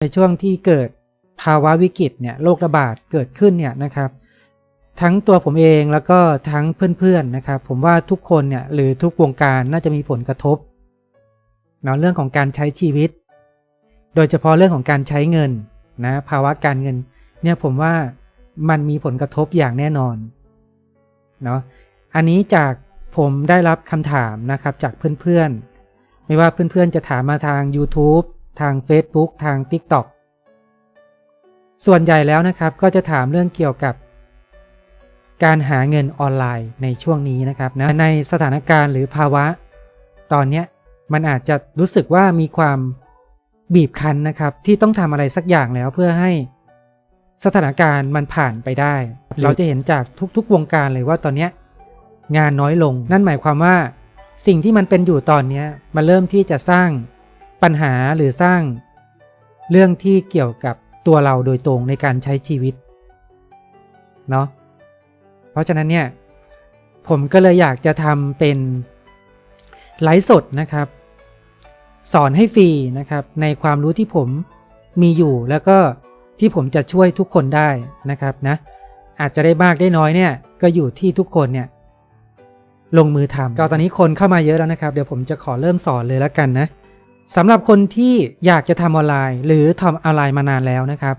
ในช่วงที่เกิดภาวะวิกฤตเนี่ยโรคระบาดเกิดขึ้นเนี่ยนะครับ ทั้งตัวผมเองแล้วก็ทั้งเพื่อนๆนะครับ ผมว่าทุกคนเนี่ยหรือทุกวงการน่าจะมีผลกระทบเนาะเรื่องของการใช้ชีวิต โดยเฉพาะเรื่องของการใช้เงินนะภาวะการเงินเนี่ยผมว่ามันมีผลกระทบอย่างแน่นอนเนาะอันนี้จากผมได้รับคำถามนะครับจากเพื่อนๆ ไม่ว่าเพื่อนๆจะถามมาทาง YouTube ทาง Facebook ทาง TikTok ส่วนใหญ่แล้วนะครับก็จะถามเรื่องเกี่ยวกับ การหาเงินออนไลน์ในช่วงนี้นะครับนะในสถานการณ์หรือภาวะ ตอนนี้มันอาจจะรู้สึกว่ามีความบีบคั้นนะครับ ที่ต้องทำอะไรสักอย่างแล้วเพื่อให้สถานการณ์มันผ่านไปได้ เราจะเห็นจากทุกๆ วงการเลยว่าตอนนี้งานน้อยลง นั่นหมายความว่า สิ่งที่มันเป็นอยู่ตอนนี้มันเริ่มที่จะสร้าง ปัญหาหรือสร้าง เรื่องที่เกี่ยวกับตัวเราโดยตรงในการใช้ชีวิตเนาะเพราะฉะนั้นเนี่ยผมก็เลยอยากจะทำเป็นไลฟ์สดนะครับ สอนให้ฟรีนะครับ ในความรู้ที่ผมมีอยู่แล้วก็ที่ผมจะช่วยทุกคนได้นะครับนะอาจจะได้มากได้น้อยเนี่ยก็อยู่ที่ทุกคนเนี่ยลงมือทำก็ตอนนี้คนเข้ามาเยอะแล้วนะครับ เดี๋ยวผมจะขอเริ่มสอนเลยแล้วกันนะ สำหรับคนที่อยากจะทำออนไลน์ หรือทำออนไลน์มานานแล้วนะครับ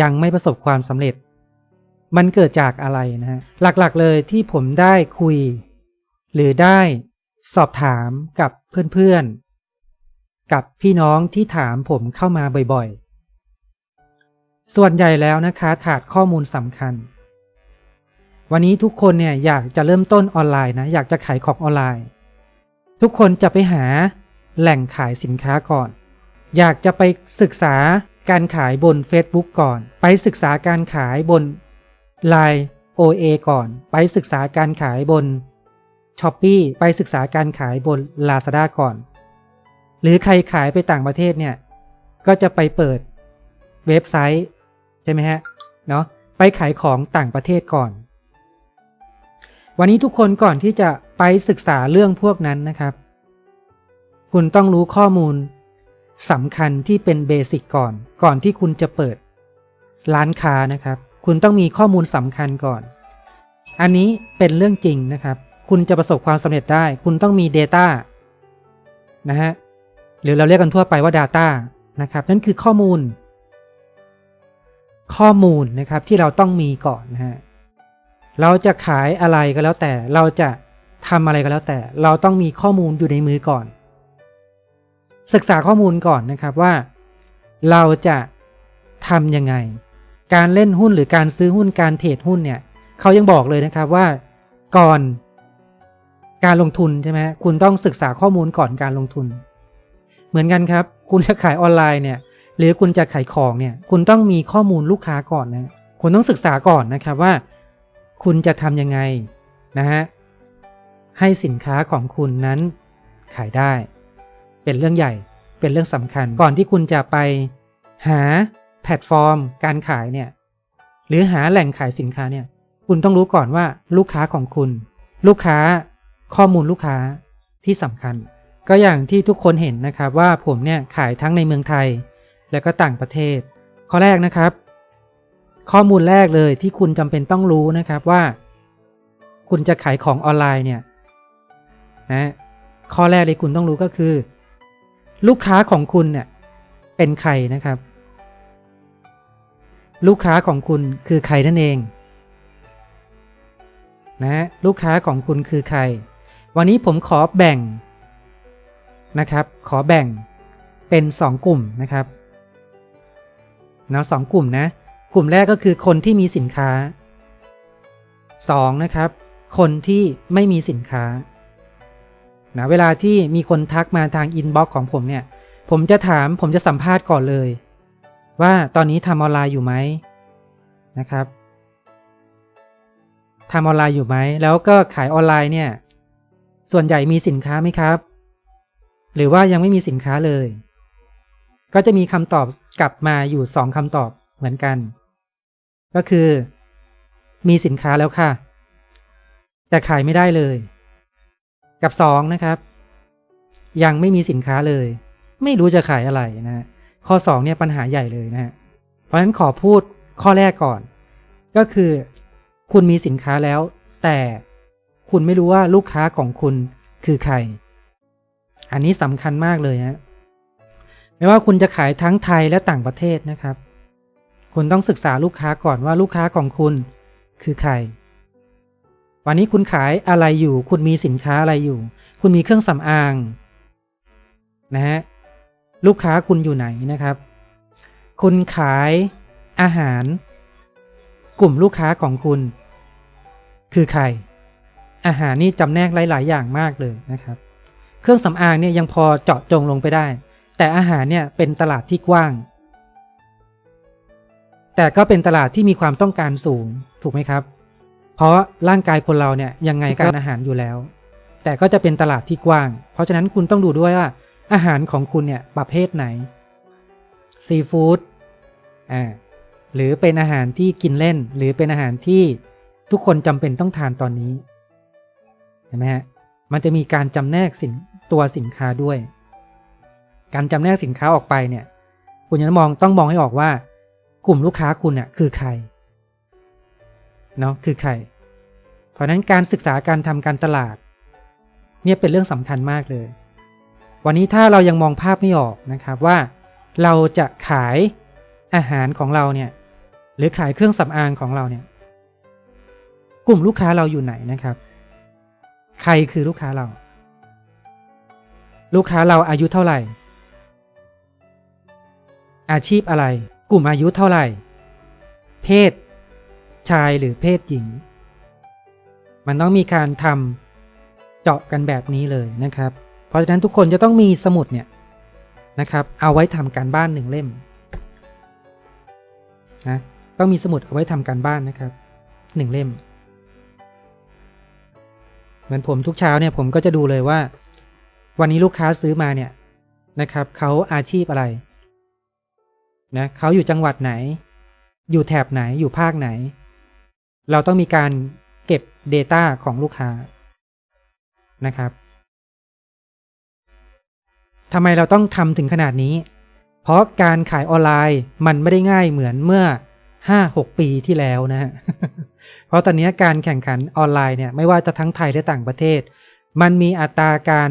ยังไม่ประสบความสำเร็จ มันเกิดจากอะไรนะฮะหลักๆเลยที่ผมได้คุย หรือได้สอบถามกับเพื่อนๆ กับพี่น้องที่ถามผมเข้ามาบ่อยๆ ส่วนใหญ่แล้วนะคะขาดข้อมูลสำคัญ วันนี้ทุกคนเนี่ยอยากจะเริ่มต้นออนไลน์นะอยากจะขายของออนไลน์ ทุกคนจะไปหา แหล่งขายสินค้าก่อน อยากจะไปศึกษาการขายบน Facebook ก่อน ไปศึกษาการขายบน Line OA ก่อน ไปศึกษาการขายบน s h อ p e e ไปศึกษาการขายบน Lazada ก่อน หรือใครขายไปต่างประเทศเนี่ย ก็จะไปเปิดเว็บไซต์ใช่ไหมฮะ เนาะไปขายของต่างประเทศก่อน วันนี้ทุกคนก่อนที่จะไปศึกษาเรื่องพวกนั้นนะครับ คุณต้องรู้ข้อมูลสำคัญที่เป็นเบสิกก่อน ก่อนที่คุณจะเปิด ร้านค้านะครับ คุณต้องมีข้อมูลสำคัญก่อน อันนี้เป็นเรื่องจริงนะครับ คุณจะประสบความสำเร็จได้ คุณต้องมี Data นะฮะหรือเราเรียกกันทั่วไปว่า Data นะครับ นั่นคือข้อมูล ข้อมูลนะครับที่เราต้องมีก่อนนะฮะเราจะขายอะไรก็แล้วแต่ เราจะทำอะไรก็แล้วแต่ เราต้องมีข้อมูลอยู่ในมือก่อน ศึกษาข้อมูลก่อนนะครับว่า เราจะทำยังไง การเล่นหุ้นหรือการซื้อหุ้นการเทรดหุ้นเนี่ยเขายังบอกเลยนะครับว่าก่อนการลงทุนใช่ไหมคุณต้องศึกษาข้อมูลก่อนการลงทุน เหมือนกันครับ คุณจะขายออนไลน์เนี่ย หรือคุณจะขายของเนี่ย คุณต้องมีข้อมูลลูกค้าก่อนนะ คุณต้องศึกษาก่อนนะครับว่า คุณจะทำยังไงนะฮะ ให้สินค้าของคุณนั้นขายได้ เป็นเรื่องใหญ่ เป็นเรื่องสำคัญ ก่อนที่คุณจะไป หาแพลตฟอร์ม การขายเนี่ย หรือหาแหล่งขายสินค้าเนี่ย คุณต้องรู้ก่อนว่าลูกค้าของคุณ ลูกค้าข้อมูลลูกค้าที่สำคัญ ก็อย่างที่ทุกคนเห็นนะครับว่าผมเนี่ยขายทั้งในเมืองไทย และก็ต่างประเทศ ข้อแรกนะครับ ข้อมูลแรกเลยที่คุณจำเป็นต้องรู้นะครับว่า คุณจะขายของออนไลน์เนี่ยนะข้อแรกเลยคุณต้องรู้ก็คือ ลูกค้าของคุณเนี่ยเป็นใครนะครับ ลูกค้าของคุณคือใครนั่นเองนะลูกค้าของคุณคือใคร วันนี้ผมขอแบ่งนะครับ ขอแบ่งเป็น 2 กลุ่มนะครับเนาะสกลุ่มนะ กลุ่มแรกก็คือคนที่มีสินค้า 2 นะครับ คนที่ไม่มีสินค้า นะเวลาที่มีคนทักมาทางอินบ็อกซ์ของผมเนี่ย ผมจะถามผมจะสัมภาษณ์ก่อนเลย ว่าตอนนี้ทำออนไลน์อยู่ไหมนะครับทำออนไลน์อยู่ไหม แล้วก็ขายออนไลน์เนี่ย ส่วนใหญ่มีสินค้าไหมครับ หรือว่ายังไม่มีสินค้าเลย ก็จะมีคำตอบกลับมาอยู่สองคำตอบเหมือนกัน ก็คือ มีสินค้าแล้วค่ะ แต่ขายไม่ได้เลย กับสองนะครับ ยังไม่มีสินค้าเลย ไม่รู้จะขายอะไรนะ ข้อ2เนี่ยปัญหาใหญ่เลยนะ เพราะฉะนั้นขอพูดข้อแรกก่อน ก็คือคุณมีสินค้าแล้ว แต่คุณไม่รู้ว่าลูกค้าของคุณคือใคร อันนี้สำคัญมากเลยฮะไม่ว่าคุณจะขายทั้งไทยและต่างประเทศนะครับ คุณต้องศึกษาลูกค้าก่อนว่าลูกค้าของคุณคือใคร วันนี้คุณขายอะไรอยู่ คุณมีสินค้าอะไรอยู่ คุณมีเครื่องสำอางนะฮะลูกค้าคุณอยู่ไหนนะครับ คุณขายอาหาร กลุ่มลูกค้าของคุณ คือใคร อาหารนี่จำแนกหลาย ๆ อย่างมากเลยนะครับ เครื่องสำอางเนี่ยยังพอเจาะจงลงไปได้ แต่อาหารเนี่ยเป็นตลาดที่กว้าง แต่ก็เป็นตลาดที่มีความต้องการสูงถูกไหมครับ เพราะร่างกายคนเราเนี่ยยังไงการอาหารอยู่แล้ว แต่ก็จะเป็นตลาดที่กว้าง เพราะฉะนั้นคุณต้องดูด้วยว่า อาหารของคุณเนี่ยประเภทไหนซีฟู้ดอ่าหรือเป็นอาหารที่กินเล่น หรือเป็นอาหารที่ทุกคนจำเป็นต้องทานตอนนี้เห็นไหมฮะมันจะมีการจำแนกสินตัวสินค้าด้วย การจำแนกสินค้าออกไปเนี่ย คุณจะมองต้องมองให้ออกว่า กลุ่มลูกค้าคุณเนี่ยคือใคร เนาะคือใคร เพราะนั้นการศึกษาการทำการตลาด เนี่ยเป็นเรื่องสำคัญมากเลย วันนี้ถ้าเรายังมองภาพไม่ออกนะครับว่า เราจะขายอาหารของเราเนี่ยหรือขายเครื่องสำอางของเราเนี่ย กลุ่มลูกค้าเราอยู่ไหนนะครับ ใครคือลูกค้าเรา ลูกค้าเราอายุเท่าไหร่ อาชีพอะไร กลุ่มอายุเท่าไหร่ เพศ ชายหรือเพศหญิง มันต้องมีการทำเจาะกันแบบนี้เลยนะครับ เพราะฉะนั้นทุกคนจะต้องมีสมุดเนี่ยนะครับ เอาไว้ทำการบ้านหนึ่งเล่มนะต้องมีสมุดเอาไว้ทำการบ้านนะครับหนึ่งเล่ม เหมือนผมทุกเช้าเนี่ยผมก็จะดูเลยว่า วันนี้ลูกค้าซื้อมาเนี่ยนะครับเขาอาชีพอะไรนะเขาอยู่จังหวัดไหน อยู่แถบไหนอยู่ภาคไหน เราต้องมีการเก็บ Data ของลูกค้านะครับทำไมเราต้องทำถึงขนาดนี้ เพราะการขายออนไลน์มันไม่ได้ง่ายเหมือนเมื่อ 5-6 ปีที่แล้วนะฮะ เพราะตอนนี้การแข่งขันออนไลน์เนี่ยไม่ว่าจะทั้งไทยและต่างประเทศ มันมีอัตราการ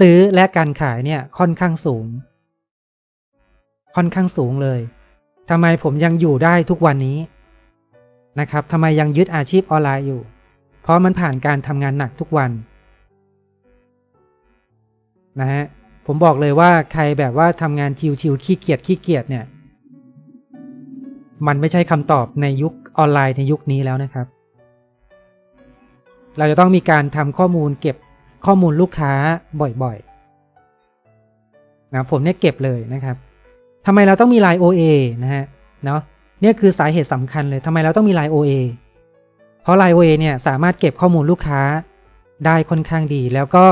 ซื้อและการขายเนี่ยค่อนข้างสูง ค่อนข้างสูงเลยทำไมผมยังอยู่ได้ทุกวันนี้ นะครับทำไมยังยึดอาชีพออนไลน์อยู่ เพราะมันผ่านการทำงานหนักทุกวันนะฮะผมบอกเลยว่าใครแบบว่าทำงานชิวๆขี้เกียจขี้เกียจเนี่ย มันไม่ใช่คำตอบในยุคออนไลน์ในยุคนี้แล้วนะครับ เราจะต้องมีการทำข้อมูลเก็บข้อมูลลูกค้าบ่อยๆนะผมเนี่ยเก็บเลยนะครับทำไมเราต้องมี Line OA นะฮะเนาะ เนี่ยคือสาเหตุสำคัญเลยทำไมเราต้องมี Line OA เพราะ Line OA เนี่ยสามารถเก็บข้อมูลลูกค้าได้ค่อนข้างดี แล้วก็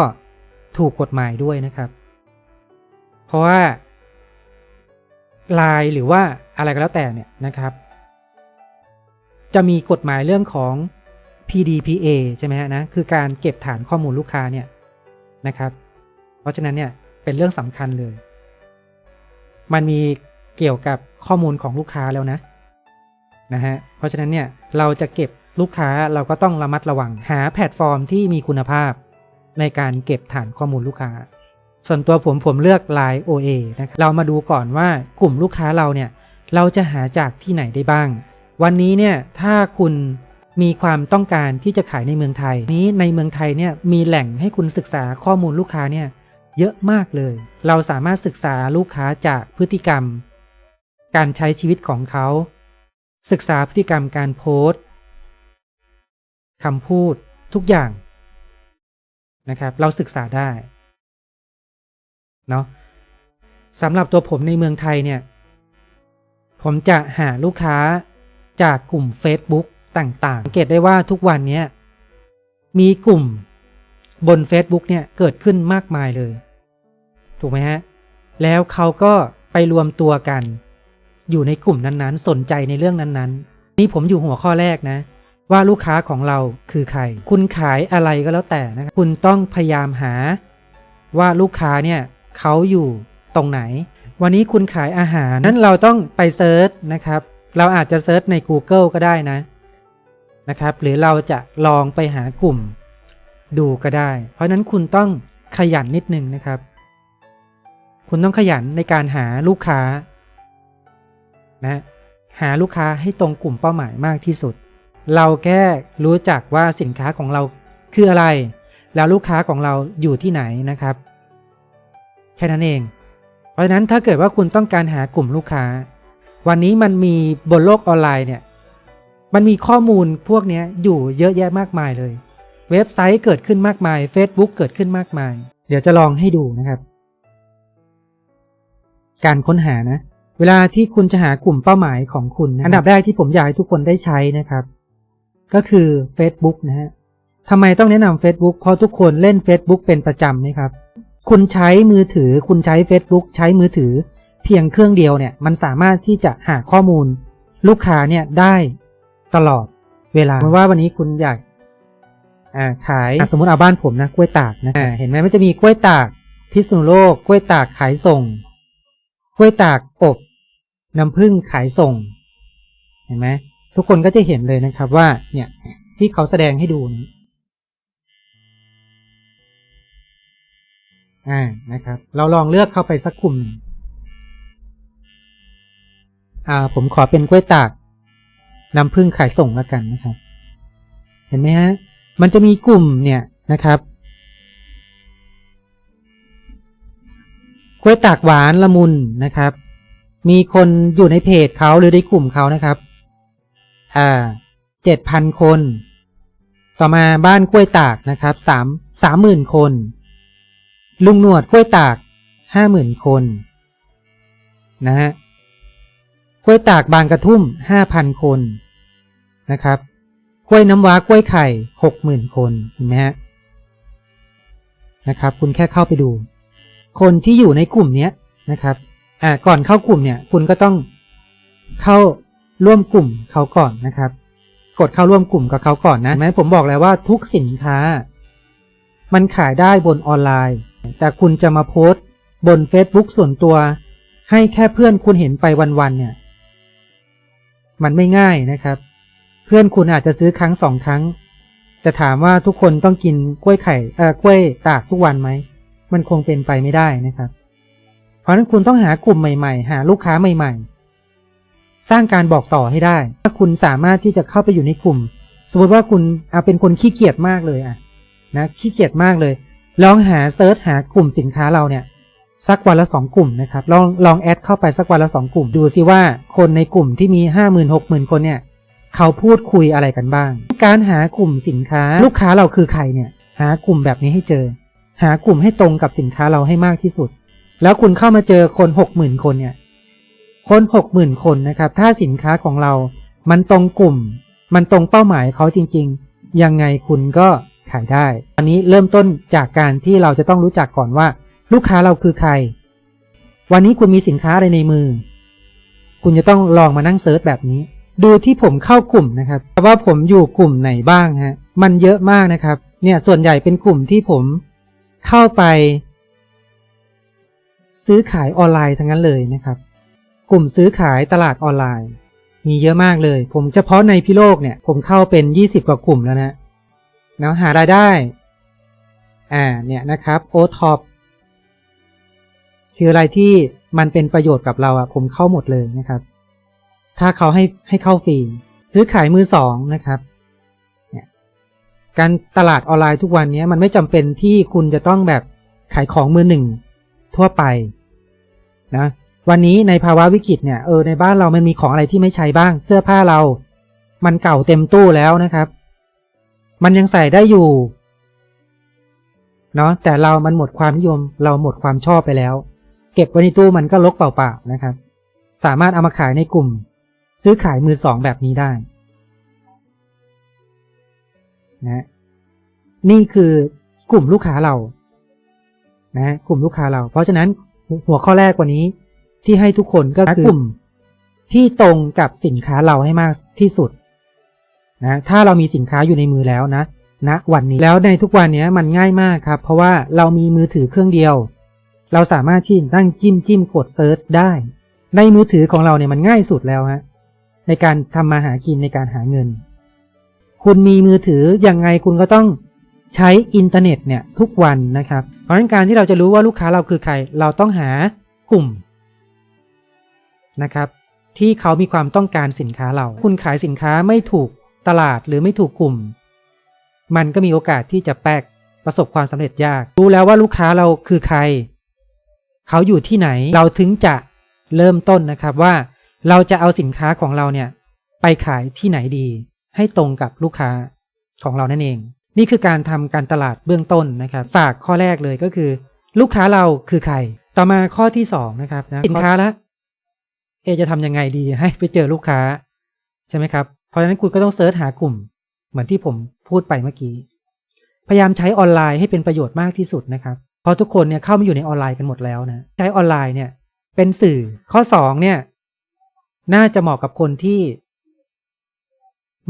ถูกกฎหมายด้วยนะครับ เพราะว่าไลายหรือว่าอะไรก็แล้วแต่เนี่ยนะครับ จะมีกฎหมายเรื่องของ PDPA ใช่ไหมฮะนะคือการเก็บฐานข้อมูลลูกค้าเนี่ยนะครับ เพราะฉะนั้นเนี่ยเป็นเรื่องสำคัญเลย มันมีเกี่ยวกับข้อมูลของลูกค้าแล้วนะ นะฮะ เพราะฉะนั้นเนี่ยเราจะเก็บลูกค้าเราก็ต้องระมัดระวังหาแพลตฟอร์มที่มีคุณภาพ ในการเก็บฐานข้อมูลลูกค้า ส่วนตัวผมผมเลือก Line OA นะครับเรามาดูก่อนว่ากลุ่มลูกค้าเราเนี่ยเราจะหาจากที่ไหนได้บ้าง วันนี้เนี่ยถ้าคุณมีความต้องการที่จะขายในเมืองไทย นี้ในเมืองไทยเนี่ยมีแหล่งให้คุณศึกษาข้อมูลลูกค้าเนี่ยเยอะมากเลย เราสามารถศึกษาลูกค้าจากพฤติกรรม การใช้ชีวิตของเขา ศึกษาพฤติกรรมการโพสต์คำพูดทุกอย่างนะครับ เราศึกษาได้เนาะสำหรับตัวผมในเมืองไทยเนี่ย ผมจะหาลูกค้าจากกลุ่ม Facebook ต่างๆสังเกตได้ว่าทุกวันนี้มีกลุ่มบน Facebook เนี่ยเกิดขึ้นมากมายเลย ถูกไหมฮะ แล้วเขาก็ไปรวมตัวกัน อยู่ในกลุ่มนั้นๆ สนใจในเรื่องนั้นๆ นี่ผมอยู่หัวข้อแรกนะ ว่าลูกค้าของเราคือใคร คุณขายอะไรก็แล้วแต่นะค,คุณต้องพยายามหา ว่าลูกค้าเนี่ยเขาอยู่ตรงไหน วันนี้คุณขายอาหารนั้นเราต้องไปเซิร์ชนะครับ เราอาจจะเซิร์ชใน Google ก็ได้นะนะครับ หรือเราจะลองไปหากลุ่มดูก็ได้ เพราะฉะนั้นคุณต้องขยันนิดนึงนะครับ คุณต้องขยันในการหาลูกค้า นะหาลูกค้าให้ตรงกลุ่มเป้าหมายมากที่สุด เราแค่รู้จักว่าสินค้าของเราคืออะไร แล้วลูกค้าของเราอยู่ที่ไหนนะครับ แค่นั้นเอง เพราะฉะนั้นถ้าเกิดว่าคุณต้องการหากลุ่มลูกค้า วันนี้มันมีบนโลกออนไลน์เนี่ยมันมีข้อมูลพวกนี้อยู่เยอะแยะมากมายเลย เว็บไซต์เกิดขึ้นมากมาย Facebook เกิดขึ้นมากมาย เดี๋ยวจะลองให้ดูนะครับ การค้นหานะ เวลาที่คุณจะหากลุ่มเป้าหมายของคุณนะอันดับแรกที่ผมอยากให้ทุกคนได้ใช้นะครับ ก็คือ Facebook นะฮะทำไมต้องแนะนำ Facebook เพราะทุกคนเล่น Facebook เป็นประจำไหมครับ คุณใช้มือถือ คุณใช้ Facebook ใช้มือถือ เพียงเครื่องเดียวเนี่ยมันสามารถที่จะหาข้อมูล ลูกค้าเนี่ยได้ตลอดเวลาไม่ว่าวันนี้คุณอยากาขายสมมติเอาบ้านผมนะกล้วยตากนะเห็นไหมมันจะมีกล้วยตากพิษณุโลกกล้วยตากขายส่งกล้วยตากอบ น้ำผึ้งขายส่ง เห็นไหมทุกคนก็จะเห็นเลยนะครับว่าเนี่ยที่เขาแสดงให้ดูนี้อ่านะครับ เราลองเลือกเข้าไปสักกลุ่มหนึ่งอ่าผมขอเป็นกล้วยตากน้ำผึ้งขายส่งแล้วกันนะครับ เห็นไหมฮะมันจะมีกลุ่มเนี่ยนะครับกล้วยตากหวานละมุนนะครับ มีคนอยู่ในเพจเขาหรือในกลุ่มเขานะครับ อ่าเจ็ดพันคน ต่อมาบ้านกล้วยตากนะครับสามสามหมื่นคน ลุงหนวดกล้วยตากห้าหมื่นคนนะฮะกล้วยตากบางกระทุ่มห้าพันคนนะครับกล้วยน้ำว้ากล้วยไข่หกหมื่นคนเห็นไหมฮะนะครับ คุณแค่เข้าไปดู คนที่อยู่ในกลุ่มเนี้ยนะครับ อ่าก่อนเข้ากลุ่มเนี่ย คุณก็ต้องเข้าร่วมกลุ่มเขาก่อนนะครับ กดเข้าร่วมกลุ่มกับเขาก่อนนะแม้ผมบอกแล้วว่าทุกสินค้า มันขายได้บนออนไลน์ แต่คุณจะมาโพสต์บน Facebook ส่วนตัว ให้แค่เพื่อนคุณเห็นไปวันๆเนี่ย มันไม่ง่ายนะครับ เพื่อนคุณอาจจะซื้อครั้งสองครั้ง แต่ถามว่าทุกคนต้องกินกล้วยไข่เอ่อกล้วยตากทุกวันไหมมันคงเป็นไปไม่ได้นะครับ เพราะนั้นคุณต้องหากลุ่มใหม่ๆ หาลูกค้าใหม่ๆ สร้างการบอกต่อให้ได้ ถ้าคุณสามารถที่จะเข้าไปอยู่ในกลุ่ม สมมติว่าคุณเอาเป็นคนขี้เกียจมากเลยอะนะขี้เกียจมากเลย ลองหาเซิร์ชหากลุ่มสินค้าเราเนี่ยสักวันละสองกลุ่มนะครับลองลองแอดเข้าไปสักวันละสองกลุ่ม ดูซิว่าคนในกลุ่มที่มีห้าหมื่นหกหมื่นคนเนี่ยเขาพูดคุยอะไรกันบ้าง การหากลุ่มสินค้าลูกค้าเราคือใครเนี่ยหากลุ่มแบบนี้ให้เจอ หากลุ่มให้ตรงกับสินค้าเราให้มากที่สุด แล้วคุณเข้ามาเจอคนหกหมื่นคนเนี่ย คนหกหมื่นคนนะครับ ถ้าสินค้าของเรา มันตรงกลุ่ม มันตรงเป้าหมายเขาจริง ๆ ยังไงคุณก็ขายได้ อันนี้เริ่มต้นจากการที่เราจะต้องรู้จักก่อนว่า ลูกค้าเราคือใคร วันนี้คุณมีสินค้าอะไรในมือ คุณจะต้องลองมานั่งเซิร์ชแบบนี้ ดูที่ผมเข้ากลุ่มนะครับ ว่าผมอยู่กลุ่มไหนบ้างฮะ มันเยอะมากนะครับ เนี่ยส่วนใหญ่เป็นกลุ่มที่ผมเข้าไป ซื้อขายออนไลน์ทั้งนั้นเลยนะครับ กลุ่มซื้อขายตลาดออนไลน์ มีเยอะมากเลย ผมเฉพาะในพิโลกเนี่ย ผมเข้าเป็น 20 กว่ากลุ่มแล้วนะแล้วหารายได้ อ่าเนี่ยนะครับโอท็อปคืออะไรที่มันเป็นประโยชน์กับเราอะผมเข้าหมดเลยนะครับ ถ้าเขาให้ให้เข้าฟรีซื้อขายมือสองนะครับการตลาดออนไลน์ทุกวันนี้มันไม่จำเป็นที่คุณจะต้องแบบขายของมือหนึ่ง ทั่วไปนะวันนี้ในภาวะวิกฤตเนี่ยเออในบ้านเรามันมีของอะไรที่ไม่ใช้บ้าง เสื้อผ้าเรา มันเก่าเต็มตู้แล้วนะครับ มันยังใส่ได้อยู่เนาะแต่เรามันหมดความนิยม เราหมดความชอบไปแล้ว เก็บไว้ในตู้มันก็ลกเปล่าๆนะครับ สามารถเอามาขายในกลุ่ม ซื้อขายมือสองแบบนี้ได้นะนี่คือกลุ่มลูกค้าเรา นะกลุ่มลูกค้าเรา เพราะฉะนั้นหัวข้อแรกกว่านี้ที่ให้ทุกคนก็คือกลุ่มที่ตรงกับสินค้าเราให้มากที่สุดนะถ้าเรามีสินค้าอยู่ในมือแล้วนะณนะวันนี้แล้วในทุกวันนี้มันง่ายมากครับ เพราะว่าเรามีมือถือเครื่องเดียว เราสามารถที่นั่งจิ้มจิ้มกดเซิร์ชได้ ในมือถือของเราเนี่ยมันง่ายสุดแล้วฮะในการทำมาหากินในการหาเงิน คุณมีมือถือยังไงคุณก็ต้อง ใช้อินเทอร์เน็ตเนี่ยทุกวันนะครับ เพราะฉะนั้นการที่เราจะรู้ว่าลูกค้าเราคือใคร เราต้องหากลุ่มนะครับที่เขามีความต้องการสินค้าเรา คุณขายสินค้าไม่ถูกตลาดหรือไม่ถูกกลุ่ม มันก็มีโอกาสที่จะแปกประสบความสำเร็จยาก รู้แล้วว่าลูกค้าเราคือใคร เขาอยู่ที่ไหน เราถึงจะเริ่มต้นนะครับว่าเราจะเอาสินค้าของเราเนี่ยไปขายที่ไหนดี ให้ตรงกับลูกค้าของเรานั่นเอง นี่คือการทำการตลาดเบื้องต้นนะครับ ฝากข้อแรกเลยก็คือ ลูกค้าเราคือใคร ต่อมาข้อที่สองนะครับนะสินค้าละเอจะทำยังไงดีให้ไปเจอลูกค้า ใช่ไหมครับ เพราะฉะนั้นคุณก็ต้องเซิร์ชหากลุ่ม เหมือนที่ผมพูดไปเมื่อกี้ พยายามใช้ออนไลน์ให้เป็นประโยชน์มากที่สุดนะครับเพราะทุกคนเนี่ยเข้ามาอยู่ในออนไลน์กันหมดแล้วนะใช้ออนไลน์เนี่ย เป็นสื่อข้อสองเนี่ย น่าจะเหมาะกับคนที่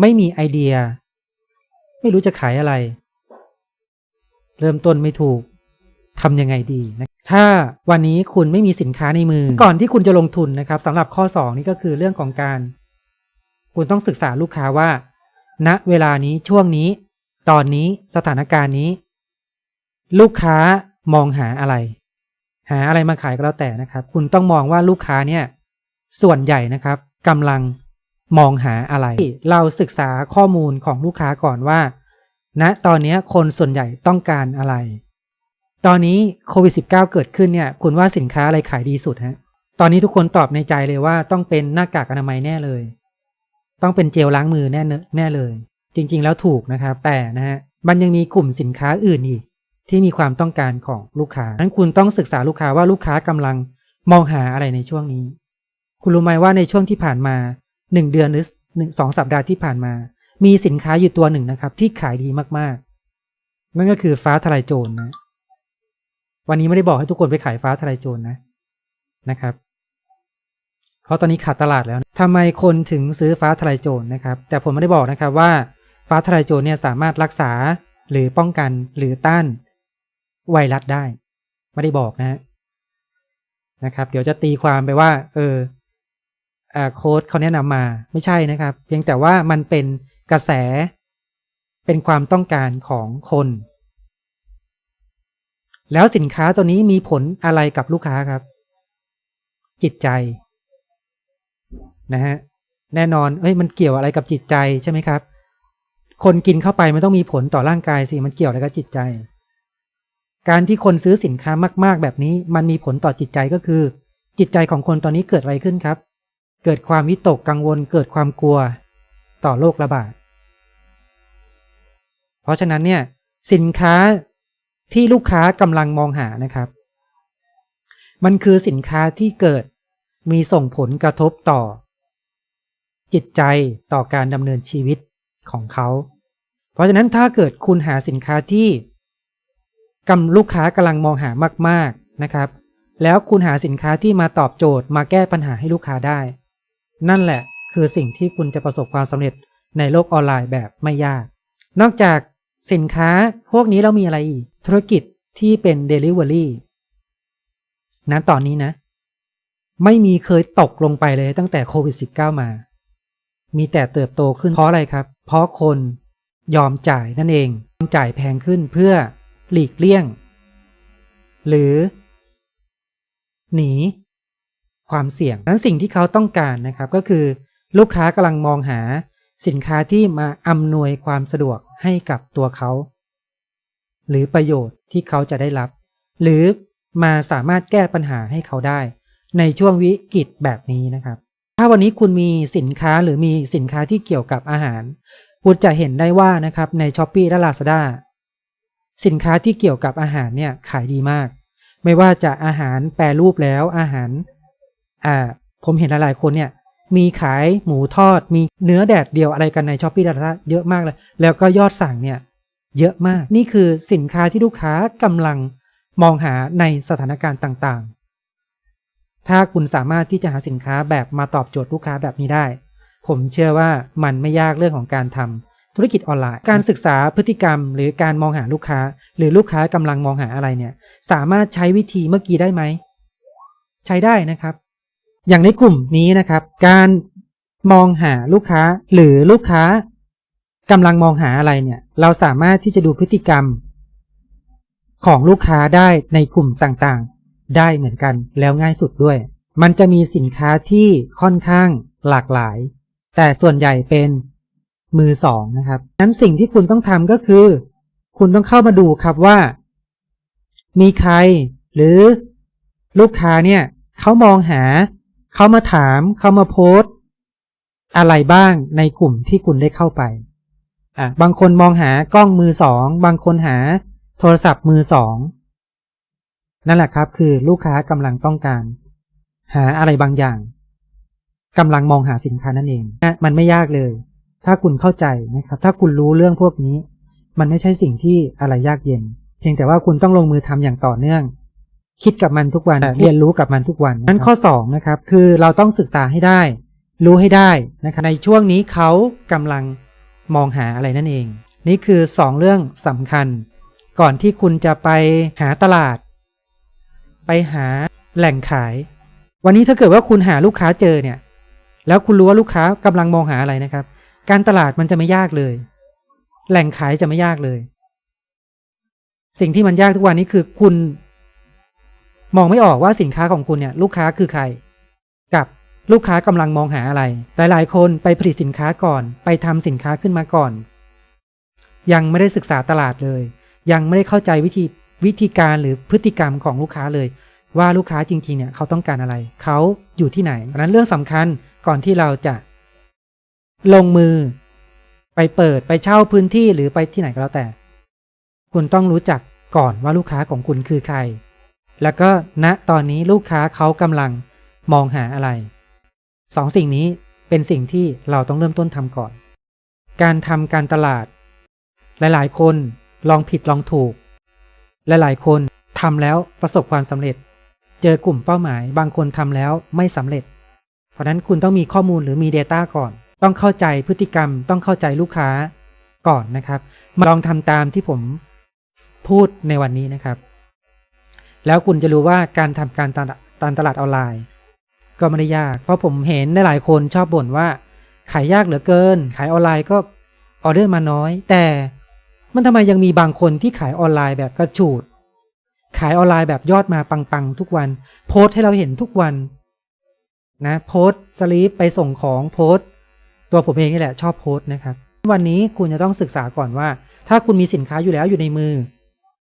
ไม่มีไอเดีย ไม่รู้จะขายอะไร เริ่มต้นไม่ถูกทำยังไงดีนะถ้าวันนี้คุณไม่มีสินค้าในมือ ก่อนที่คุณจะลงทุนนะครับสำหรับข้อ 2 นี่ก็คือเรื่องของการ คุณต้องศึกษาลูกค้าว่า ณเวลานี้ช่วงนี้ ตอนนี้สถานการณ์นี้ ลูกค้ามองหาอะไร หาอะไรมาขายก็แล้วแต่นะครับ คุณต้องมองว่าลูกค้าเนี่ย ส่วนใหญ่นะครับกำลัง มองหาอะไร เราศึกษาข้อมูลของลูกค้าก่อนว่าณตอนนี้คนส่วนใหญ่ต้องการอะไร ตอนนี้โควิด -19 เกิดขึ้นเนี่ย คุณว่าสินค้าอะไรขายดีสุดฮะ ตอนนี้ทุกคนตอบในใจเลยว่าต้องเป็นหน้ากากอนามัยแน่เลย ต้องเป็นเจลล้างมือแน่แน่เลย จริง ๆ แล้วถูกนะครับ แต่นะฮะ มันยังมีกลุ่มสินค้าอื่นอีก ที่มีความต้องการของลูกค้านั้นคุณต้องศึกษาลูกค้าว่าลูกค้ากำลังมองหาอะไรในช่วงนี้ คุณรู้ไหมว่าในช่วงที่ผ่านมา หนึ่งเดือนหรือหนึ่งสองสัปดาห์ที่ผ่านมา มีสินค้าอยู่ตัวหนึ่งนะครับ ที่ขายดีมากๆ นั่นก็คือฟ้าทลายโจรนะวันนี้ไม่ได้บอกให้ทุกคนไปขายฟ้าทลายโจรนะนะครับ เพราะตอนนี้ขาดตลาดแล้วทำไมคนถึงซื้อฟ้าทลายโจรนะครับ แต่ผมไม่ได้บอกนะครับว่าฟ้าทลายโจรเนี่ยสามารถรักษาหรือป้องกันหรือต้านไวรัสได้ ไม่ได้บอกนะนะครับ เดี๋ยวจะตีความไปว่า เออ โค้ดเขาแนะนำมาไม่ใช่นะครับ เพียงแต่ว่ามันเป็นกระแสเป็นความต้องการของคน แล้วสินค้าตัวนี้มีผลอะไรกับลูกค้าครับ จิตใจนะฮะแน่นอนเอ้ยมันเกี่ยวอะไรกับจิตใจใช่ไหมครับ คนกินเข้าไปมันต้องมีผลต่อร่างกายสิมันเกี่ยวอะไรกับจิตใจ การที่คนซื้อสินค้ามาก ๆ แบบนี้ มันมีผลต่อจิตใจก็คือ จิตใจของคนตอนนี้เกิดอะไรขึ้นครับ เกิดความวิตกกังวลเกิดความกลัวต่อโรคระบาด เพราะฉะนั้นเนี่ยสินค้าที่ลูกค้ากำลังมองหานะครับ มันคือสินค้าที่เกิดมีส่งผลกระทบต่อ จิตใจต่อการดำเนินชีวิตของเขา เพราะฉะนั้นถ้าเกิดคุณหาสินค้าที่กำลูกค้ากำลังมองหามาก ๆนะครับ แล้วคุณหาสินค้าที่มาตอบโจทย์มาแก้ปัญหาให้ลูกค้าได้ นั่นแหละคือสิ่งที่คุณจะประสบความสำเร็จในโลกออนไลน์แบบไม่ยาก นอกจากสินค้าพวกนี้เรามีอะไรอีก ธุรกิจที่เป็น Delivery นั้นตอนนี้นะ ไม่มีเคยตกลงไปเลยตั้งแต่โควิด -19 มา มีแต่เติบโตขึ้นเพราะอะไรครับ เพราะคนยอมจ่ายนั่นเองยอมจ่ายแพงขึ้นเพื่อหลีกเลี่ยง หรือ หนี ความเสี่ยง นั้นสิ่งที่เขาต้องการนะครับก็คือลูกค้ากำลังมองหาสินค้าที่มาอำนวยความสะดวกให้กับตัวเขา หรือประโยชน์ที่เขาจะได้รับ หรือมาสามารถแก้ปัญหาให้เขาได้ ในช่วงวิกฤตแบบนี้นะครับ ถ้าวันนี้คุณมีสินค้าหรือมีสินค้าที่เกี่ยวกับอาหาร คุณจะเห็นได้ว่านะครับใน s h อ p e e และ Lazada สินค้าที่เกี่ยวกับอาหารเนี่ยขายดีมาก ไม่ว่าจะอาหารแปรรูปแล้วอาหาร อ่าผมเห็นหลายๆคนเนี่ยมีขายหมูทอดมีเนื้อแดดเดียวอะไรกันในช้อปปี้ดาต้าเยอะมากเลย แล้วก็ยอดสั่งเนี่ยเยอะมากนี่คือสินค้าที่ลูกค้ากำลังมองหาในสถานการณ์ต่างๆ ถ้าคุณสามารถที่จะหาสินค้าแบบมาตอบโจทย์ลูกค้าแบบนี้ได้ ผมเชื่อว่ามันไม่ยากเรื่องของการทธุรกิจออนไลน์ การศึกษาพฤติกรรม หรือการมองหาลูกค้า หรือลูกค้ากำลังมองหาอะไรเนี่ย สามารถใช้วิธีเมื่อกี้ได้ไหม ใช้ได้นะครับ อย่างในกลุ่มนี้นะครับ การมองหาลูกค้าหรือลูกค้ากำลังมองหาอะไรเนี่ย เราสามารถที่จะดูพฤติกรรม ของลูกค้าได้ในกลุ่มต่างๆ ได้เหมือนกันแล้วง่ายสุดด้วย มันจะมีสินค้าที่ค่อนข้างหลากหลาย แต่ส่วนใหญ่เป็นมือสองนะครับนั้นสิ่งที่คุณต้องทำก็คือ คุณต้องเข้ามาดูครับว่า มีใครหรือลูกค้าเนี่ยเขามองหา เขามาถามเขามาโพสอะไรบ้างในกลุ่มที่คุณได้เข้าไปอะบางคนมองหากล้องมือสองบางคนหาโทรศัพท์มือสองนั่นแหละครับคือลูกค้ากำลังต้องการ หาอะไรบางอย่างกำลังมองหาสินค้านั่นเองนะมันไม่ยากเลย ถ้าคุณเข้าใจนะครับ ถ้าคุณรู้เรื่องพวกนี้ มันไม่ใช่สิ่งที่อะไรยากเย็น เพียงแต่ว่าคุณต้องลงมือทำอย่างต่อเนื่อง คิดกับมันทุกวันเรียนรู้กับมันทุกวันนั้นข้อ2นะครับคือเราต้องศึกษาให้ได้ รู้ให้ได้นะครับในช่วงนี้เขากำลังมองหาอะไรนั่นเอง นี่คือ 2 เรื่องสำคัญ ก่อนที่คุณจะไปหาตลาด ไปหาแหล่งขาย วันนี้ถ้าเกิดว่าคุณหาลูกค้าเจอเนี่ย แล้วคุณรู้ว่าลูกค้ากำลังมองหาอะไรนะครับ การตลาดมันจะไม่ยากเลย แหล่งขายจะไม่ยากเลย สิ่งที่มันยากทุกวันนี้คือคุณ มองไม่ออกว่าสินค้าของคุณเนี่ยลูกค้าคือใคร กับลูกค้ากำลังมองหาอะไร หลายๆ คนไปผลิตสินค้าก่อน ไปทำสินค้าขึ้นมาก่อน ยังไม่ได้ศึกษาตลาดเลย ยังไม่ได้เข้าใจวิธีวิธีการหรือพฤติกรรมของลูกค้าเลย ว่าลูกค้าจริงๆเนี่ยเขาต้องการอะไร เขาอยู่ที่ไหนเพราะนั้นเรื่องสำคัญก่อนที่เราจะ ลงมือ ไปเปิดไปเช่าพื้นที่หรือไปที่ไหนก็แล้วแต่ คุณต้องรู้จักก่อนว่าลูกค้าของคุณคือใคร แล้วก็ณตอนนี้ลูกค้าเขากำลังมองหาอะไรสองสิ่งนี้เป็นสิ่งที่เราต้องเริ่มต้นทำก่อน การทำการตลาด หลายๆ คนลองผิดลองถูก หลายๆ คนทำแล้วประสบความสำเร็จ เจอกลุ่มเป้าหมาย บางคนทำแล้วไม่สำเร็จ เพราะนั้นคุณต้องมีข้อมูลหรือมี Data ก่อน ต้องเข้าใจพฤติกรรม ต้องเข้าใจลูกค้าก่อนนะครับ มาลองทำตามที่ผมพูดในวันนี้นะครับ แล้วคุณจะรู้ว่าการทำการตลาดการตลาดออนไลน์ ก็ไม่ได้ยาก เพราะผมเห็นหลายคนชอบบ่นว่า ขายยากเหลือเกิน ขายออนไลน์ก็ออเดอร์มาน้อย แต่มันทำไมยังมีบางคนที่ขายออนไลน์แบบกระฉูด ขายออนไลน์แบบยอดมาปังๆ ทุกวัน โพสต์ให้เราเห็นทุกวัน นะโพสต์สลีปไปส่งของโพสต์ตัวผมเองนี่แหละชอบโพสต์นะครับ วันนี้คุณจะต้องศึกษาก่อนว่า ถ้าคุณมีสินค้าอยู่แล้วอยู่ในมือ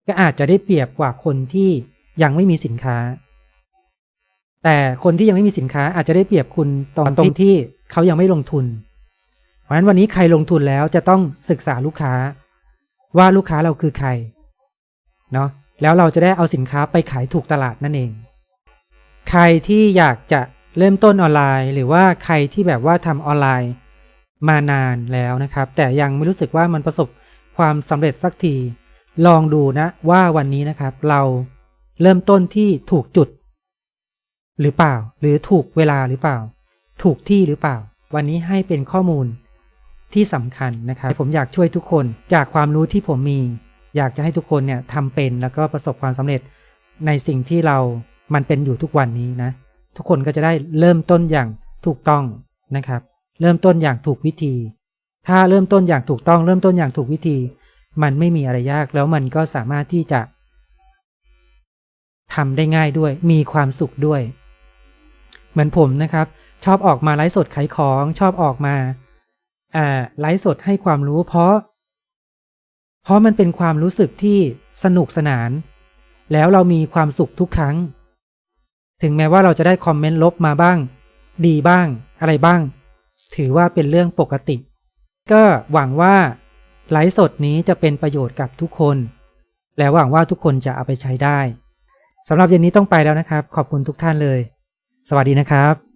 ก็อาจจะได้เปรียบกว่าคนที่ ยังไม่มีสินค้า แต่คนที่ยังไม่มีสินค้าอาจจะได้เปรียบคุณตอนตรงที่เขายังไม่ลงทุน เพราะฉะนั้นวันนี้ใครลงทุนแล้วจะต้องศึกษาลูกค้า ว่าลูกค้าเราคือใครเนาะแล้วเราจะได้เอาสินค้าไปขายถูกตลาดนั่นเอง ใครที่อยากจะเริ่มต้นออนไลน์ หรือว่าใครที่แบบว่าทำออนไลน์มานานแล้วนะครับ แต่ยังไม่รู้สึกว่ามันประสบความสำเร็จสักที ลองดูนะว่าวันนี้นะครับเรา เริ่มต้นที่ถูกจุด หรือเปล่า หรือถูกเวลาหรือเปล่า ถูกที่หรือเปล่า วันนี้ให้เป็นข้อมูลที่สำคัญนะครับ ผมอยากช่วยทุกคนจากความรู้ที่ผมมี อยากจะให้ทุกคนเนี่ยทำเป็นแล้วก็ประสบความสำเร็จในสิ่งที่เรา มันเป็นอยู่ทุกวันนี้นะ ทุกคนก็จะได้เริ่มต้นอย่างถูกต้องนะครับ เริ่มต้นอย่างถูกวิธี ถ้าเริ่มต้นอย่างถูกต้อง เริ่มต้นอย่างถูกวิธี มันไม่มีอะไรยากแล้วมันก็สามารถที่จะ ทำได้ง่ายด้วย มีความสุขด้วย เหมือนผมนะครับ ชอบออกมาไลฟ์สดขายของ ชอบออกมาอ่าไลฟ์สดให้ความรู้ เพราะ เพราะมันเป็นความรู้สึกที่สนุกสนาน แล้วเรามีความสุขทุกครั้ง ถึงแม้ว่าเราจะได้คอมเมนต์ลบมาบ้าง ดีบ้าง อะไรบ้าง ถือว่าเป็นเรื่องปกติ ก็หวังว่าไลฟ์สดนี้จะเป็นประโยชน์กับทุกคน และหวังว่าทุกคนจะเอาไปใช้ได้ สำหรับเย็นนี้ต้องไปแล้วนะครับ ขอบคุณทุกท่านเลย สวัสดีนะครับ